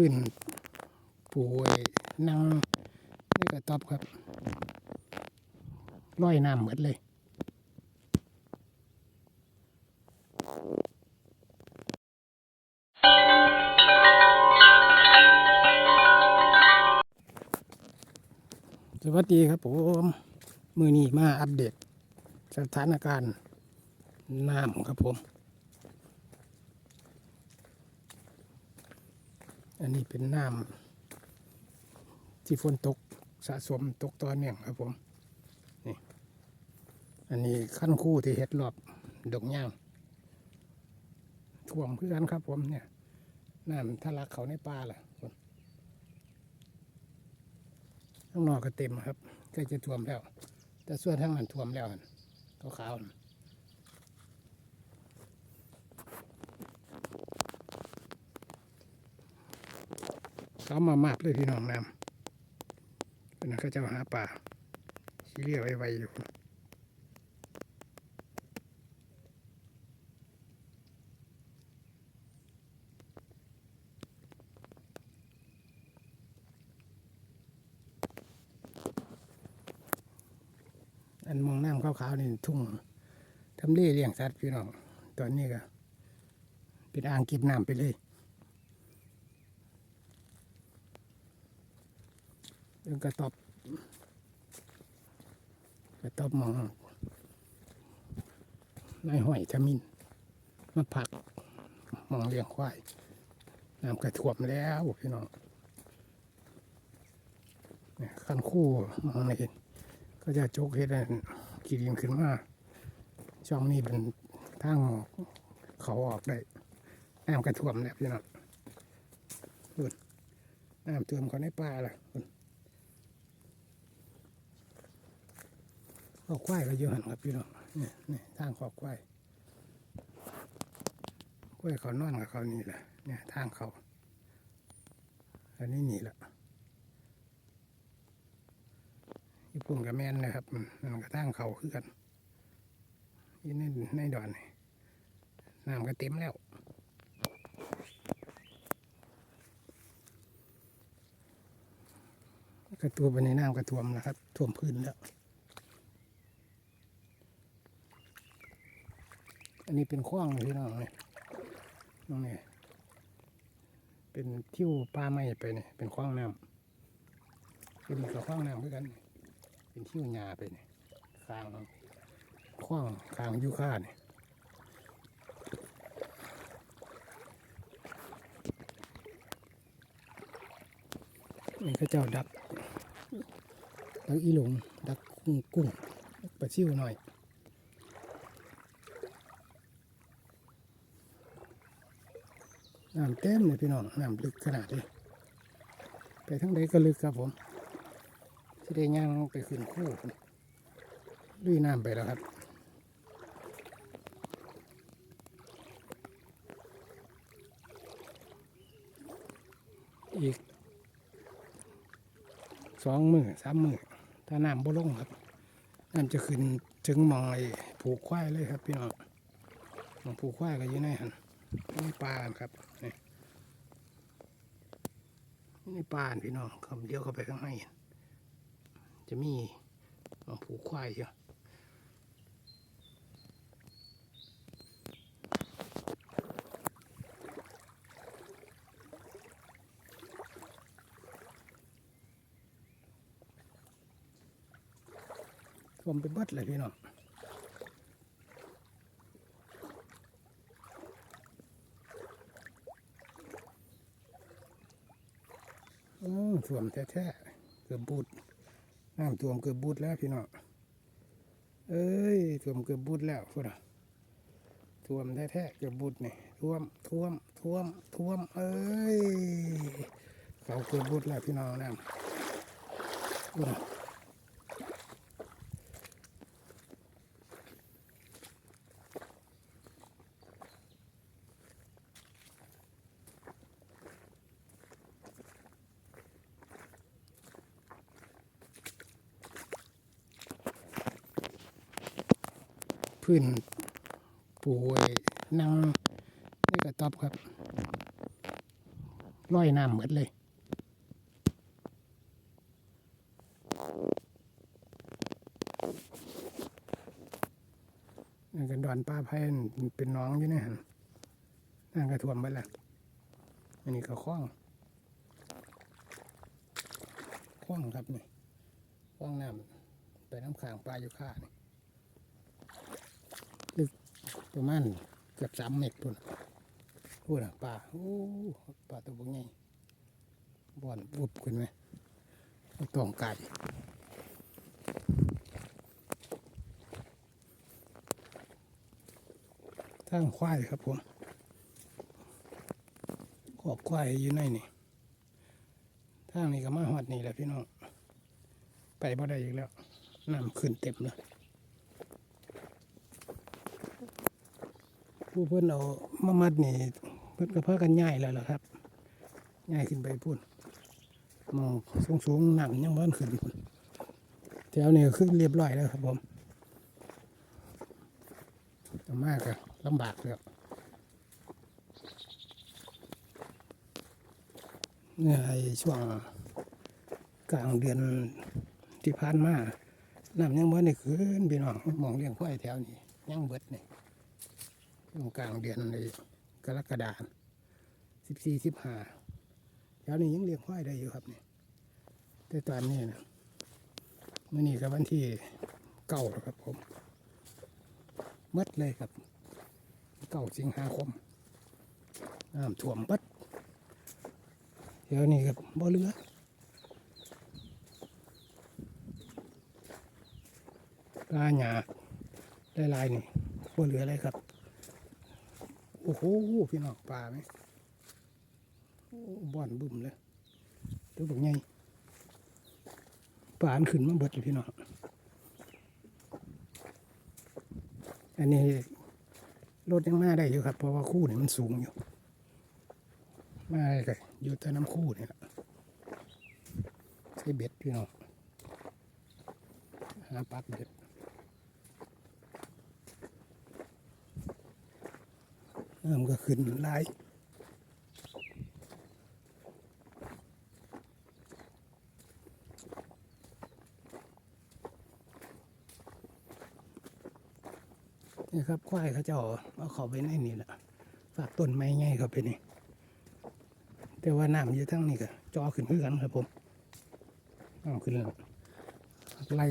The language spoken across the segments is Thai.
พื้นปูไอ้นั่งในกระต๊อบครับลอยน้ำเหมดเลยสวัสดีครับผมมือนี้มาอัปเดตสถานการณ์น้ำครับผม อันนี้เป็นน้ำที่ฝนตกสะสมตกต่อเนื่องครับผมนี่อันนี้ขั้นคู่ที่เฮ็ดรอบดอกย่างท่วมคือกันครับผมเนี่ยน้ำทะลักเขาในป่าล่ะคนข้างนอกก็เต็มครับใกล้จะท่วมแล้ว แต่ส่วนทางนั้นท่วมแล้วขาวๆ เขามามาบเลยพี่น้องน้ำเป็นเขาเจ้าหาป่าชี้เรียกไว้ๆอยู่อันมองน้ำขาวๆนี่ทุ่งทำเลเลี้ยงสัตว์พี่น้อง ตอนนี้ก็เป็นอ่างเก็บน้ำไปเลย เรื่องกระตอบกระตอบหมองนายห้อยทมินมาผักหมองเลี้ยงควายน้ำกระท่วมแล้วพี่น้องเนี่ยขั้นคู่มองไม่เห็นก็จะโจกเฮ็ดกีดินขึ้นมาช่องนี้เป็นทางออกเขาออกได้น้ำกระท่วมแล้วพี่น้องพุ่นน้ำท่วมเขาในป่าล่ะพุ่น ขอกควายก็เยอะหันครับพี่น้องนี่นี่ทางขอกควายควายเขานอนกับเขานี่แหละเนี่ยทางเขาอันนี้นี่แหละญี่ปุ่นกับแม่นนะครับมันกระทั่งเขาคือกันนี่ในในดอนนี่น้ำก็เต็มแล้วกระตัวไปในน้ำกระท่วมนะครับท่วมพื้นแล้ว นี้เป็นคว้างพี่น้องนี่น้องนี่เป็นทิวปลาไม้ไปนี่เป็นคว้างน้ำเป็นกับคว้างน้ำด้วยกัน เป็นที่หญ้าไปนี่ข้างข้างข้างยูคาเนี่ยนี่ก็เจ้าดักดักอีหลงดักกุ้งกุ้งปลาชิวหน่อย น้ำเต็มเลยพี่น้องน้ำลึกขนาดเลยไปทั้งใดก็ลึกครับผมที่ได้ย่างไปขึ้นคู่ลุยน้ำไปแล้วครับอีกสองมือสามมือถ้าน้ำบ่ลงครับน้ำจะขึ้นถึงมองไอ้ผูกควายเลยครับพี่น้องมองผูกควายก็อยู่ในหัน นี่ปลาครับนี่นี่ปลาพี่น้องคำเดียวเข้าไปข้างในจะมีมผูกควายอยู่ท่วมไปบิดเลยพี่น้อง โอ้ท่วมแท้ๆเกือบบูดน้ำท่วมเกือบบูดแล้วพี่น้องเอ้ยท่วมเกือบบูดแล้วพุ่นอะท่วมแท้ๆเกือบบูดนี่ท่วมท่วมท่วมท่วม เอ้ยเขาเกือบบูดแล้วพี่น้องน้ำพุ่นน่ะ พื้นปูไอ้นั่งในกระต๊อบครับร้อยน้ำหมดเลยนั่นกันดอนป้าไพ่นเป็นน้องอยู่นี่ยหั่นนั่นกระท่วมไปละอันนี้ก็คล้องคล้องครับนี่คล้องน้ำไปน้ำขางปลาอยู่ข้านี่ลึก ประมาณเกือบสามเมตรพุ่นพูดอะปลาโอ้ปลาตัวบงไงบ่อนบุบขึ้นไหมตองไก่ทางควายครับผมขอกควายอยู่ในนี่ทางนี้ก็มาหอดนี่แหละพี่น้อง ไปบ่ได้อีกแล้วน้ำขึ้นเต็มเลย ผู้เพิ่อนเอามามัดนี่เพิ่อนก็พากันย่ายแล้วล่ะครับย่ายขึ้นไปพุ่นมองสูงสูงๆน้ำยังบ่ทันขึ้นพุ่นแถวนี้ขึ้นเรียบร้อยแล้วครับผมมากก็ลำบากแล้วเนี่ยช่วงกลางเดือนที่ผ่านมาน้ำยังบ่ได้ขึ้นพี่น้องมองเลี้ยงควายแถวนี้ยังเบิดนี่ กลางเดือนในกรกฎาคมสิบสี่สิบห้าแถวนี้ยังเลี้ยงควายได้อยู่ครับนี่แต่ตอนนี้นะมื่อนี้กับวันที่เก้าแล้วครับผมหมดเลยครับ เก้าสิงหาคมน้ำท่วมเบัดเดี๋ยวนี้ครับบ่เหลือปลาหยาลายๆนี่บ่เหลืออะไรครับ โอ้โหพี่น้องปลาไหมบ่อนบึ้มเลยตัวแบบไงปลาขึ้นมาเบิดเลยพี่น้องอันนี้รถยังมาได้อยู่ครับ เพราะว่าคู่นี่มันสูงอยู่ มาได้ก็อยู่แต่น้ำคู่นี่แหละใช้เบ็ดพี่น้องหาปักเบ็ด น้ำก็ขึ้นหลายนี่ครับควายเขาจ้าเอาเขาไปในนี่แหละฝากต้นไม้ไงเขาไปนี่ แต่ว่าน้ำอยู่ทั้งนี้ก็จอขึ้นเพื่อกันครับผมน้ำขึ้นแล้วไล่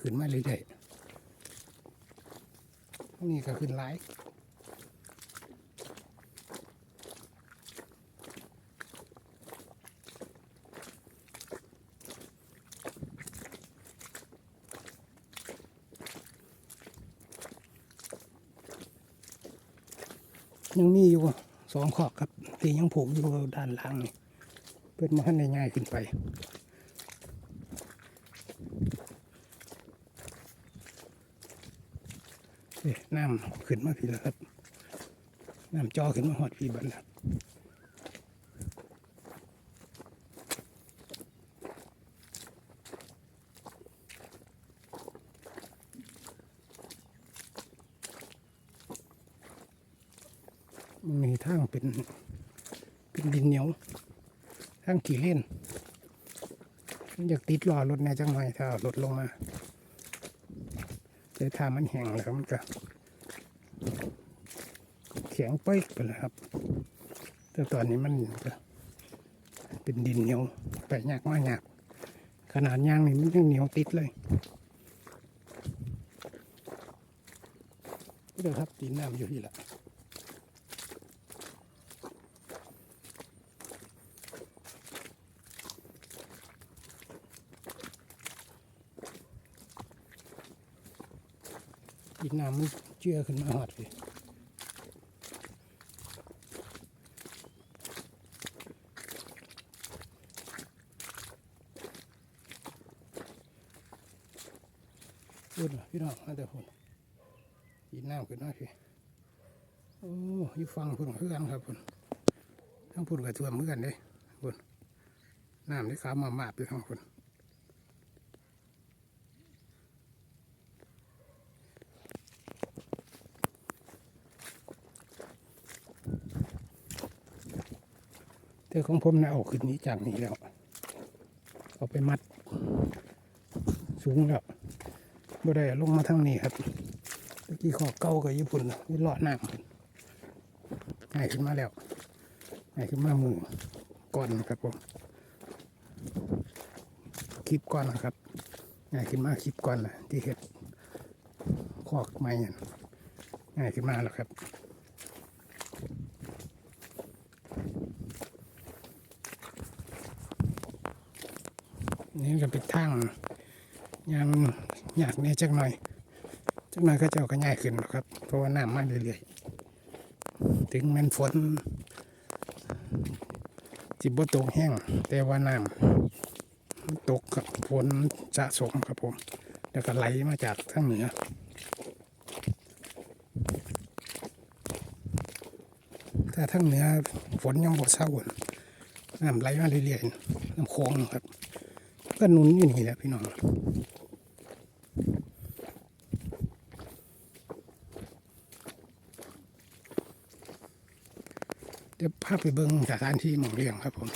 ขึ้นมาเรื่อยๆนี่ก็ขึ้นหล ยังมีอยู่สองขอบครับที่ยังผูกอยู่ด้านหล่างนี่เพื่อมาให้ง่ายขึ้นไปน้ำขึ้นมาพี่แล้วครับน้ำจอขึ้นมาหอดพี่บันแล้วมันมีทางเป็น เป็นดินเหนียว ทางขี่เล่น อยากติดล้อรถแน่จังหน่อยถ้ารถลงมาแต่ถ้ามันแห้งแล้วมันก็แข็งเป๊กไปเลยครับ แต่ตอนนี้มันก็เป็นดินเหนียวไปยากมากยากขนาดยางนี่มันยังเหนียวติดเลยเดี๋ยวครับตีนน้ำอยู่ที่ละ ตีนน้ำมันเชื่อขึ้นมาหอดเลยพูดนะพี่น้องมาแต่พุ่นตีนน้ำขึ้นมาพี่โอ้ยฟังพุ่นเพื่อนครับพุ่นทั้งพุ่นกับท่วมเหมือนกันเด้พุ่นน้ำที่ขามามาบอยู่ทั้งพุ่น แต่ของผมนะเอาขึ้นนี้จากนี้แล้ว เอาไปมัด สูงแล้วบ่ได้ลงมาทางนี้ครับเมื่อกี้ขอเก่ากับญี่ปุ่นนี่เลาะน้ำง่ายขึ้นมาแล้วง่ายขึ้นมามือก่อนครับผมคลิปก่อนนะครับง่ายขึ้นมาคลิปก่อนนะที่เห็ดขอกไม้นั่นง่ายขึ้นมาแล้วครับ นี่ก็เป็นทางยังยากเนี่ยจักหน่อยจักหน่อยก็จะเอาก็ง่ายขึ้นหรอกครับ เพราะว่าน้ำมาเรื่อยๆ ถึงแมันฝนจิบตกแห้ง แต่ว่าน้ำตกครับฝนสะสมครับผม แล้วก็ไหลมาจากทางเหนือถ้าทางเหนือฝนยังบ่เศร้าน้ำไหลมาเรื่อยๆน้ำโค้งครับ ก็นุนอยู่นี่แหละพี่น้องเดี๋ยวพาไปเบิ้งสถานที่หมองเลี้ยงครับผม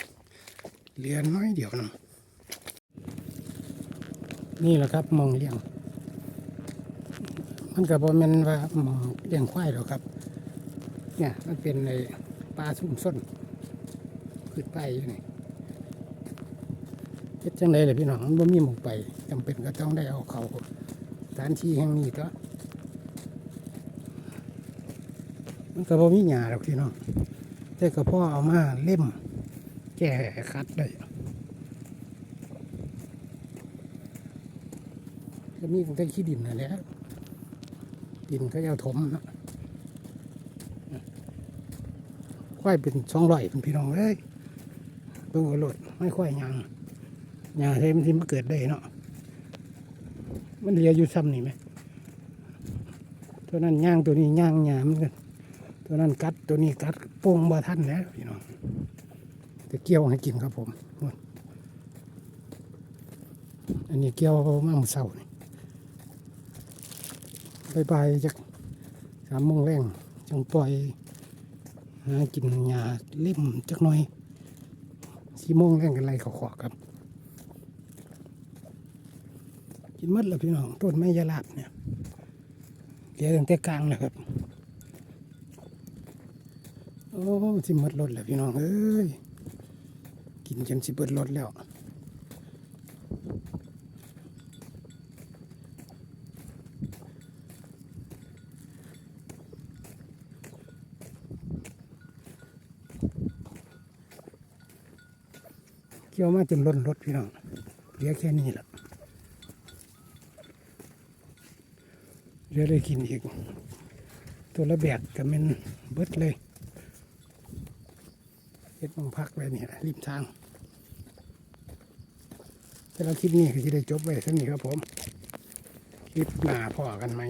เรียนน้อยเดียวนึงนี่แหละครับมองเลี้ยง มันก็บ่แม่นว่ามองเลี้ยงควายหรอกครับ เนี่ยมันเป็นในปลาซุ่มส้นขึ้นไปอยู่นี่ เฮ็ดจังไดล่ะพี่น้องมันบ่มีหมองไปจำเป็นก็ต้องได้เอาเขาสถานที่แห่งนี้ตัวมันก็บ่มีหญ้าหรอกพี่น้องแต่ก็พอเอามาเล่ม แก้คัดได้ก็มีตั้งแต่ขี้ดินนั่นแหละดินก็เอาถมนะควายเป็นสองร้อยเป็นพี่น้องเอ้ยเบิ่งเอาโลดไม่ค่อยหยัง หญ้าเทมันที่มาเกิดได้เนาะมันเหลียอยู่ซ้ำนี่ไหมตัวนั้นย่างตัวนี้ย่างหยามกันตัวนั้นกัดตัวนี้กัดโป่งบ่ทันแล้วพี่น้องจะเกี่ยวให้กินครับผมอันนี้เกี่ยวมาเมื่อเช้านี่บายๆจากสามโมงแรงจังปล่อยหากินหญ้าเล่มจักหน่อยสี่โมงแรงกันไรเขาขอครับ กินมดแล้วพี่น้องต้นไม้ยาลาบเนี่ยเหลือตั้งแต่กลางเลยครับ โอ้สิหมดรถแล้วพี่น้องเอ้ยกินจนสิเบิดรถแล้วเกี่ยวมาจนล้นรถพี่น้องเหลือแค่นี้แหละ เดี๋ยวได้กินอีก ตัวละแบกก็เป็นเบิดเลยเฮ็ดมังพักไว้เนี่ยริมทางแต่เราคลิปนี้ก็จะได้จบไว้สักนี้ครับผม คลิปหน้าพ่อกันไหม